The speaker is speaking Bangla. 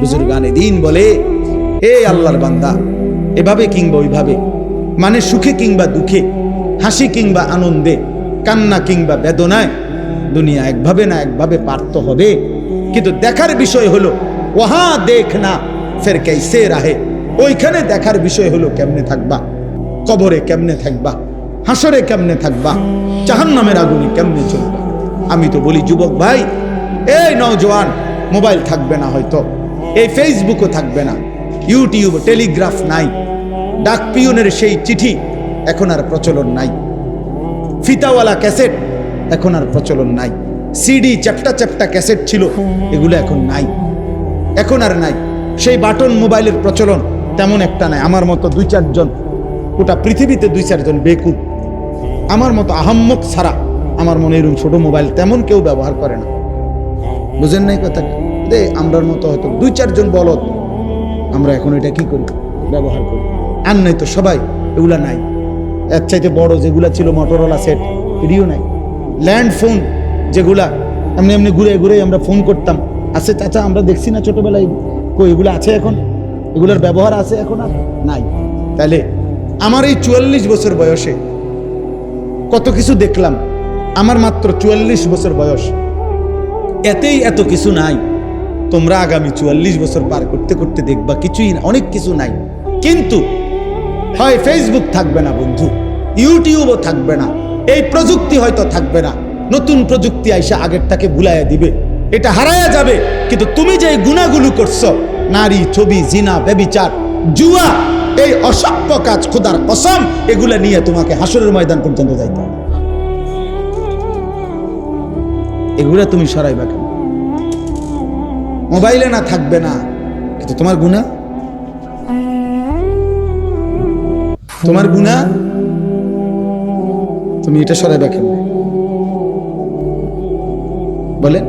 বুজুর্গানে দিন বলে, হে আল্লাহর বান্দা, এভাবে কিংবা ওইভাবে মানে সুখে কিংবা দুঃখে, হাসি কিংবা আনন্দে, কান্না কিংবা বেদনায়, দুনিয়া একভাবে না একভাবে পারত হবে। কিন্তু দেখার বিষয় হলো, ওহা দেখ না, ফের কেসে রাহে? ওইখানে দেখার বিষয় হলো কেমনে থাকবা? কবরে কেমনে থাকবা? হাসরে কেমনে থাকবা? জাহান্নামের আগুনে কেমনে চলবা? আমি তো বলি, যুবক ভাই, এই নওজোয়ান মোবাইল থাকবে না হয়তো। এই ফেসবুকও থাকবে না ইউটিউব টেলিগ্রাফ নাই। ডাক পিয়নের সেই চিঠি এখন আর প্রচলন নাই। ফিতাওয়ালা ক্যাসেট এখন আর প্রচলন নাই। সিডি চ্যাপটা চ্যাপটা ক্যাসেট ছিল, এগুলো এখন নাই। এখন আর নাই। সেই বাটন মোবাইলের প্রচলন তেমন একটা নাই। আমার মতো দুই চারজন, গোটা পৃথিবীতে দুই চারজন বেকুব। আমার মতো আহাম্মক ছাড়া আমার মনে এরকম ছোট মোবাইল তেমন কেউ ব্যবহার করে না। বুঝেন নাই কথা? দে, আমরার মতো হয়তো দুই চারজন বলদ, আমরা এখন এটা কি করি? ব্যবহার করি। আর নাই তো সবাই, এগুলা নাই। এর চাইতে বড় যেগুলা ছিল মোটরওয়ালা সেট এটিও নাই। ল্যান্ড ফোন যেগুলা, এমনি এমনি ঘুরে ঘুরে আমরা ফোন করতাম। আছে চাচা, আমরা দেখছি না ছোটবেলায় কই এগুলো আছে এখন? এগুলোর ব্যবহার আছে এখন আর নাই। তাহলে আমার এই চুয়াল্লিশ বছর বয়সে কত কিছু দেখলাম। আমার মাত্র চুয়াল্লিশ বছর বয়স। এতেই এত কিছু নাই। তোমরা আগামী চুয়াল্লিশ বছর পার করতে করতে দেখবা কিছুই না, অনেক কিছু নাই। কিন্তু হয় ফেসবুক থাকবে না বন্ধু ইউটিউবও থাকবে না, এই প্রযুক্তি হয়তো থাকবে না, নতুন প্রযুক্তি আইসা আগেরটাকে ভুলাইয়া দিবে, এটা হারায়া যাবে, কিন্তু তুমি যে গুণাগুলো করছ, নারী, ছবি, জিনা, ব্যবিচার, জুয়া, এই অসভ্য কাজ, খোদার কসম, এগুলা নিয়ে তোমাকে হাসরের ময়দান পর্যন্ত যাইতে হবে। এগুলা তুমি সরাইবা মোবাইলে না থাকবে না। কিন্তু তোমার গুণা? তোমার গুণা? তুমি এটা সরাইবা কেন বলেন।